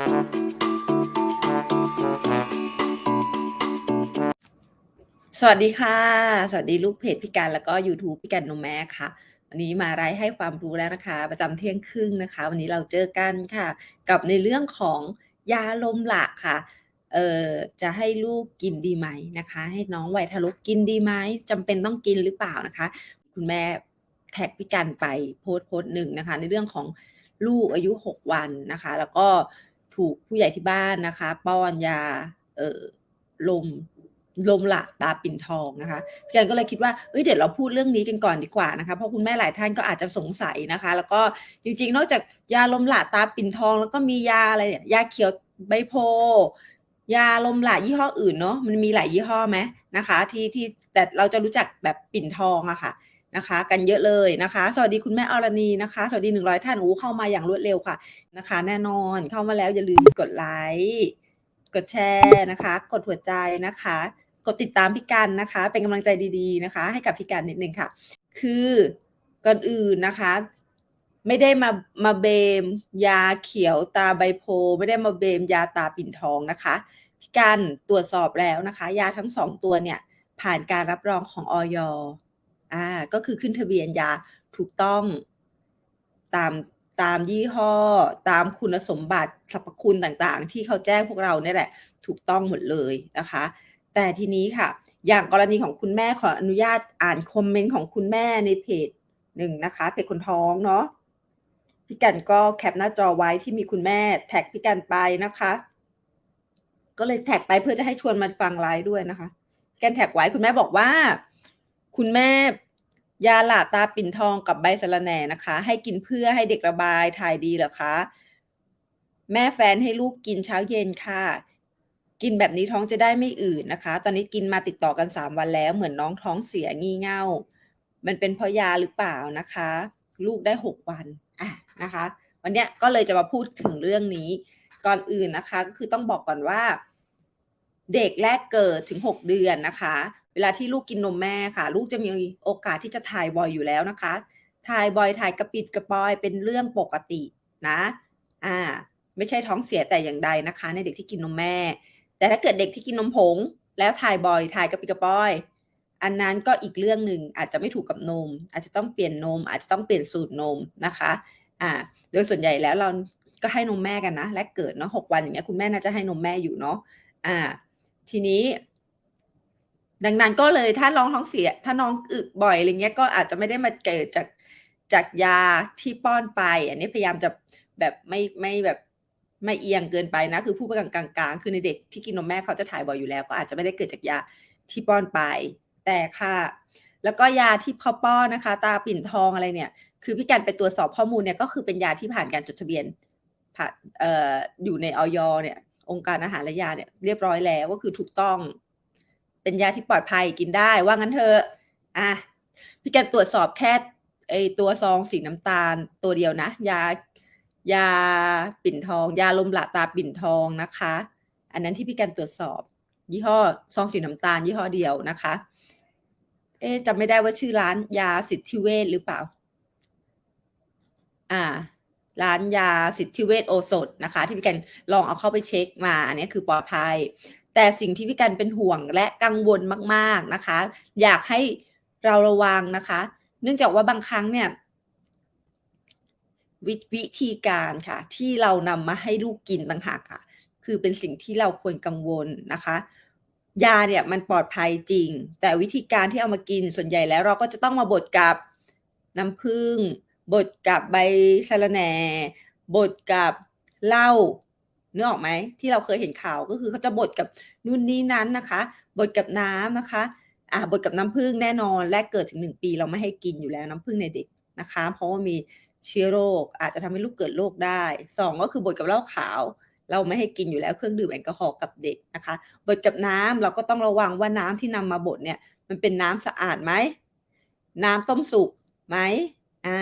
สวัสดีค่ะ สวัสดีลูกเพจพี่กันแล้วก็ยูทูบพี่กันนมแม่ค่ะ วันนี้มาไลฟ์ให้ความรู้แล้วนะคะ ประจำเที่ยงครึ่งนะคะ วันนี้เราเจอกันค่ะ กับในเรื่องของยาลมหละค่ะเอ่อจะให้ลูกกินดีไหมนะคะ ให้น้องวัยทารกกินดีไหมจำเป็นต้องกินหรือเปล่านะคะ คุณแม่แท็กพี่กันไปโพสต์โพสต์หนึ่งนะคะ ในเรื่องของลูกอายุ 6 วันนะคะ แล้วก็ ถูกผู้ใหญ่ที่บ้านนะคะ ป้อนยาเออลมลมหละตาปิ่นทองนะคะพี่กันก็เลยคิดว่าเอ้ยเดี๋ยวเราพูดเรื่องนี้กันก่อนดีกว่านะคะ เพราะคุณแม่หลายท่านก็อาจจะสงสัยนะคะ แล้วก็จริงๆ นอกจากยาลมหละตาปิ่นทอง แล้วก็มียาอะไรเนี่ยยาเขียวใบโพยาลมหละยี่ห้ออื่นเนาะมันมีหลายยี่ห้อไหมนะคะ ที่ที่แต่เราจะรู้จักแบบปิ่นทองอะค่ะ นะคะ กันเยอะเลยนะคะ สวัสดีคุณแม่อรณีนะคะ สวัสดีหนึ่งร้อยท่านอู้เข้ามาอย่างรวดเร็วค่ะนะคะ แน่นอนเข้ามาแล้วอย่าลืมกดไลค์กดแชร์นะคะ กดหัวใจนะคะ กดติดตามพี่กันนะคะ เป็นกำลังใจดีๆนะคะ ให้กับพี่กันนิดนึงค่ะ คือก่อนอื่นนะคะ ไม่ได้มามาเบม ยาเขียวตาใบโพ ไม่ได้มาเบมยาตาปิ่นทองนะคะพี่กันตรวจสอบแล้วนะคะ ยาทั้งสองตัวเนี่ยผ่านการรับรองของออย อ่าก็คือขึ้นทะเบียนยาถูกต้องตามตามยี่ห้อ ตามคุณสมบัติสรรพคุณต่างๆ ที่เขาแจ้งพวกเราเนี่ยแหละ ถูกต้องหมดเลยนะคะ แต่ทีนี้ค่ะ อย่างกรณีของคุณแม่ขออนุญาตอ่านคอมเมนต์ของคุณแม่ในเพจหนึ่งนะคะ เพจคนท้องเนาะพี่กันก็แคปหน้าจอไว้ที่มีคุณแม่แท็กพี่กันไปนะคะ ก็เลยแท็กไปเพื่อจะให้ชวนมาฟังไลฟ์ด้วยนะคะพี่กันแท็กไว้คุณแม่บอกว่า คุณแม่ ยาหลาตาปิ่นทองกับใบสะระแหน่นะคะ ให้กินเพื่อให้เด็กระบายถ่ายดีเหรอคะ แม่แฟนให้ลูกกินเช้าเย็นค่ะ กินแบบนี้ท้องจะได้ไม่อืดนะคะ ตอนนี้กินมาติดต่อกันสามวันแล้วเหมือนน้องท้องเสียงี่เง่า มันเป็นเพราะยาหรือเปล่านะคะ ลูกได้หกวันอะนะคะ วันเนี้ยก็เลยจะมาพูดถึงเรื่องนี้ ก่อนอื่นนะคะ ก็คือต้องบอกก่อนว่า เด็กแรกเกิดถึงหกเดือนนะคะ เวลาที่ลูกกินนมแม่ค่ะ ลูกจะมีโอกาสที่จะถ่ายบ่อยอยู่แล้วนะคะ ถ่ายบ่อยถ่ายกระปิดกระปอยเป็นเรื่องปกตินะ อ่า ไม่ใช่ท้องเสียแต่อย่างใดนะคะ ในเด็กที่กินนมแม่ แต่ถ้าเกิดเด็กที่กินนมผง แล้วถ่ายบ่อยถ่ายกระปิดกระปอย อันนั้นก็อีกเรื่องหนึ่งอาจจะไม่ถูกกับนม อาจจะต้องเปลี่ยนนม อาจจะต้องเปลี่ยนสูตรนมนะคะ อ่า โดยส่วนใหญ่แล้วเราก็ให้นมแม่กันนะแรกเกิดเนาะหกวันอย่างเงี้ยคุณแม่น่าจะให้นมแม่อยู่เนาะ อ่า ทีนี้ ดังนั้นก็เลยถ้าน้องท้องเสีย ถ้าน้องอึบ่อยอะไรเงี้ยก็อาจจะไม่ได้มาเกิดจากจากยาที่ป้อนไป อันนี้พยายามจะแบบไม่ไม่แบบไม่เอียงเกินไปนะคือผู้ประกลางๆ คือในเด็กที่กินนมแม่เขาจะถ่ายบ่อยอยู่แล้ว ก็อาจจะไม่ได้เกิดจากยาที่ป้อนไป แต่ค่ะ แล้วก็ยาที่เขาป้อนนะคะ ตาปิ่นทองอะไรเนี่ย คือพี่การไปตรวจสอบข้อมูลเนี่ยก็คือเป็นยาที่ผ่านการจดทะเบียนผ่านอออยู่ในออยเนี่ย องค์การอาหารและยาเนี่ยเรียบร้อยแล้วก็คือถูกต้อง เป็นยาที่ปลอดภัยกินได้ ว่างั้นเถอะอะพี่แกตรวจสอบแค่ไอตัวซองสีน้ำตาลตัวเดียวนะ ยายาปิ่นทอง ยาลมหละตาปิ่นทองนะคะ อันนั้นที่พี่แการตรวจสอบ ยี่ห้อซองสีน้ำตาล ยี่ห้อเดียวนะคะ เอ๊จำไม่ได้ว่าชื่อร้านยาสิทธิเวชหรือเปล่า อ่า ร้านยาสิทธิเวชโอสถนะคะ ที่พี่แกนลองเอาเข้าไปเช็คมา อันนี้คือปลอดภัย แต่สิ่งที่พี่กันเป็นห่วงและกังวลมากๆนะคะ อยากให้เราระวังนะคะ เนื่องจากว่าบางครั้งเนี่ย วิวิธีการค่ะ ที่เรานำมาให้ลูกกินต่างหากค่ะ คือเป็นสิ่งที่เราควรกังวลนะคะยาเนี่ยมันปลอดภัยจริง แต่วิธีการที่เอามากินส่วนใหญ่แล้วเราก็จะต้องมาบดกับน้ำผึ้งบดกับใบสะระแหน่บดกับเหล้า เนื้อออกไหมที่เราเคยเห็นข่าวก็คือเขาจะบดกับนู่นนี่นั้นนะคะบดกับน้ำนะคะอ่าบดกับน้ำผึ้งแน่นอนแรกเกิดถึงหนึ่งปี เราไม่ให้กินอยู่แล้วน้ำผึ้งในเด็กนะคะ เพราะว่ามีเชื้อโรคอาจจะทำให้ลูกเกิดโรคได้สองก็คือบดกับเหล้าขาว เราไม่ให้กินอยู่แล้วเครื่องดื่มแอลกอฮอล์กับเด็กนะคะบดกับน้ำเราก็ต้องระวังว่าน้ำที่นำมาบดเนี่ยมันเป็นน้ำสะอาดไหมน้ำต้มสุกไหมอ่า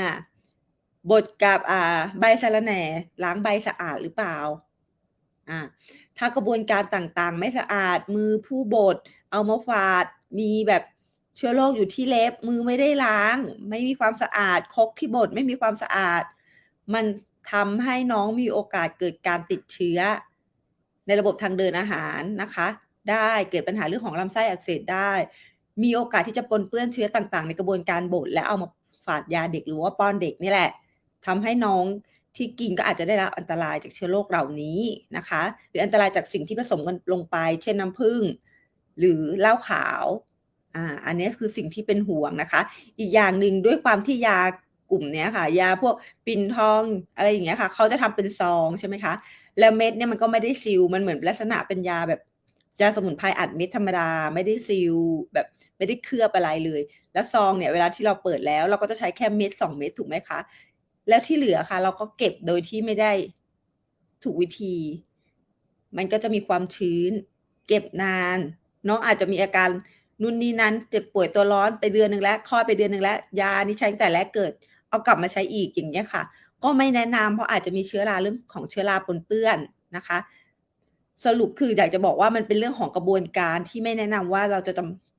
บดกับอ่าใบสะระแหน่ล้างใบสะอาดหรือเปล่า อ่าถ้ากระบวนการต่างๆ ไม่สะอาดมือผู้บดเอามาฝาดมีแบบเชื้อโรคอยู่ที่เล็บมือไม่ได้ล้าง ไม่มีความสะอาดคกที่บดไม่มีความสะอาด มันทำให้น้องมีโอกาสเกิดการติดเชื้อ ในระบบทางเดินอาหารนะคะ ได้เกิดปัญหาเรื่องของลำไส้อักเสบได้ มีโอกาสที่จะปนเปื้อนเชื้อต่างๆ ในกระบวนการบดและเอามาฝาดยาเด็กหรือว่าป้อนเด็กนี่แหละทำให้น้อง ที่กินก็อาจจะได้รับอันตรายจากเชื้อโรคเหล่านี้นะคะ หรืออันตรายจากสิ่งที่ผสมกันลงไป เช่นน้ำผึ้งหรือเหล้าขาวอ่าอันนี้คือสิ่งที่เป็นห่วงนะคะ อีกอย่างหนึ่งด้วยความที่ยากลุ่มเนี้ยค่ะ ยาพวกปิ่นทองอะไรอย่างเงี้ยค่ะเขาจะทำเป็นซองใช่ไหมคะแล้วเม็ดเนี่ยมันก็ไม่ได้ซีลมันเหมือนลักษณะเป็นยาแบบยาสมุนไพรอัดเม็ดธรรมดาไม่ได้ซีลแบบไม่ได้เคลือบอะไรเลย แล้วซองเนี่ยเวลาที่เราเปิดแล้ว เราก็จะใช้แค่เม็ดสองเม็ดถูกไหมคะ แล้วที่เหลือค่ะ เราก็เก็บโดยที่ไม่ได้ถูกวิธี มันก็จะมีความชื้น เก็บนาน น้องอาจจะมีอาการนู่นนี่นั้น เจ็บป่วยตัวร้อนไปเดือนหนึ่งแล้วคลอดไปเดือนหนึ่งแล้ว ยานี่ใช้ตั้งแต่แรกเกิด เอากลับมาใช้อีกอย่างเงี้ยค่ะ ก็ไม่แนะนำเพราะอาจจะมีเชื้อราเรื่องของเชื้อราปนเปื้อนนะคะ สรุปคืออยากจะบอกว่ามันเป็นเรื่องของกระบวนการที่ไม่แนะนำว่าเราจะ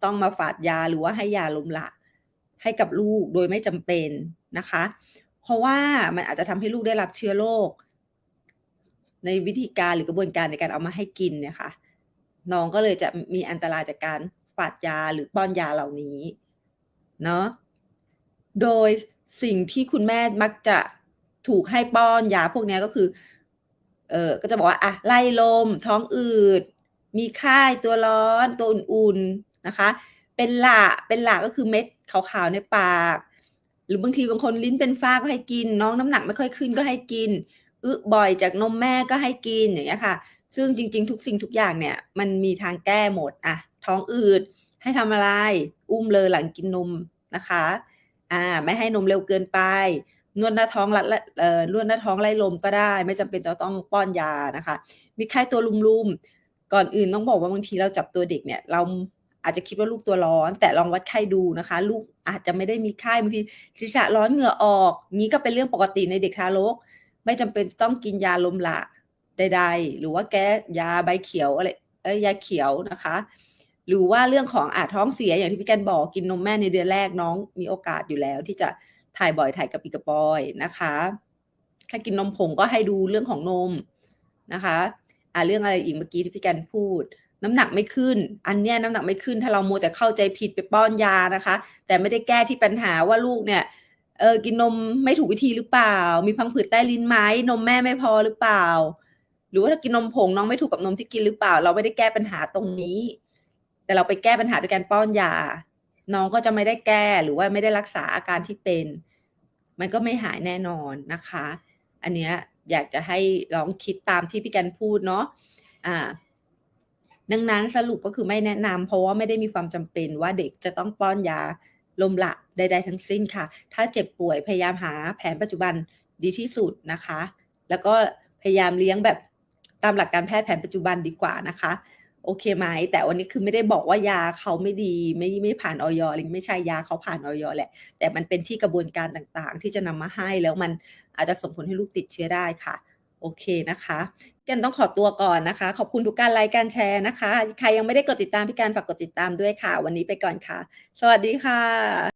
ต้องมาฝาดยาหรือว่าให้ยาลมละให้กับลูกโดยไม่จำเป็นนะคะ ราะว่ามันอาจจะทำให้ลูกได้รับเชื้อโรคในวิธีการหรือกระบวนการในการเอามาให้กินเนี่ยค่ะ น้องก็เลยจะมีอันตรายจากการฝาดยาหรือป้อนยาเหล่านี้เนาะโดยสิ่งที่คุณแม่มักจะถูกให้ป้อนยาพวกนี้ก็คือ เออก็จะบอกว่าอะไล่ลม ท้องอืด มีไข้ตัวร้อน ตัวอุ่นๆนะคะ เป็นหละเป็นหละก็คือเม็ดขาวๆในปาก หรือบางทีบางคนลิ้นเป็นฝ้าก็ให้กิน น้องน้ำหนักไม่ค่อยขึ้นก็ให้กินอึบ่อยจากนมแม่ก็ให้กินอย่างเงี้ยค่ะ ซึ่งจริง ๆ ทุกสิ่งทุกอย่างเนี่ย มันมีทางแก้หมดอะท้องอืดให้ทำอะไร อุ้มเลยหลังกินนมนะคะอ่าไม่ให้นมเร็วเกินไปนวดหน้าท้องรัดเอ่อนวดหน้าท้องไล่ลมก็ได้ ไม่จำเป็นจะต้องป้อนยานะคะ มีไข้ตัวลุมๆก่อนอื่นต้องบอกว่าบางทีเราจับตัวเด็กเนี่ย เรา อาจจะคิดว่าลูกตัวร้อน แต่ลองวัดไข้ดูนะคะ ลูกอาจจะไม่ได้มีไข้บางทีศีรษะร้อนเหงื่อออก นี้ก็เป็นเรื่องปกติในเด็กทารก ไม่จำเป็นต้องกินยาลมละใด ๆ หรือว่าแก้ยาใบเขียวอะไรเอ้ยยาเขียวนะคะ หรือว่าเรื่องของอาท้องเสียอย่างที่พี่แกนบอกกินนมแม่ในเดือนแรกน้องมีโอกาสอยู่แล้ว ที่จะถ่ายบ่อยถ่ายกับปีกระปอยนะคะ ถ้ากินนมผงก็ให้ดูเรื่องของนมนะคะ อ่าเรื่องอะไรอีกเมื่อกี้ที่พี่แกนพูด น้ำหนักไม่ขึ้น อันเนี้ยน้ำหนักไม่ขึ้น ถ้าเราโมแต่เข้าใจผิดไปป้อนยานะคะ แต่ไม่ได้แก้ที่ปัญหาว่าลูกเนี่ยเออกินนมไม่ถูกวิธีหรือเปล่า มีพังผืดใต้ลิ้นไหมนมแม่ไม่พอหรือเปล่า หรือว่าถ้ากินนมผงน้องไม่ถูกกับนมที่กินหรือเปล่า เราไม่ได้แก้ปัญหาตรงนี้ แต่เราไปแก้ปัญหาด้วยการป้อนยา น้องก็จะไม่ได้แก้หรือว่าไม่ได้รักษาอาการที่เป็น มันก็ไม่หายแน่นอนนะคะ อันเนี้ยอยากจะให้ลองคิดตามที่พี่กันพูดเนาะอ่า ดังนั้นสรุปก็คือไม่แนะนำเพราะว่าไม่ได้มีความจำเป็นว่าเด็กจะต้องป้อนยาลมละใดๆทั้งสิ้นค่ะ ถ้าเจ็บป่วยพยายามหาแผนปัจจุบันดีที่สุดนะคะ แล้วก็พยายามเลี้ยงแบบตามหลักการแพทย์แผนปัจจุบันดีกว่านะคะ โอเคไหมแต่วันนี้คือไม่ได้บอกว่ายาเขาไม่ดีไม่ไม่ผ่านออยอะไรไม่ใช่ยาเขาผ่านออยแหละ แต่มันเป็นที่กระบวนการต่างๆ ที่จะนำมาให้แล้วมันอาจจะส่งผลให้ลูกติดเชื้อได้ค่ะ โอเคนะคะกันต้องขอตัวก่อนนะคะ ขอบคุณทุกการไลค์การแชร์นะคะ ใครยังไม่ได้กดติดตามพี่การฝากกดติดตามด้วยค่ะ วันนี้ไปก่อนค่ะ สวัสดีค่ะ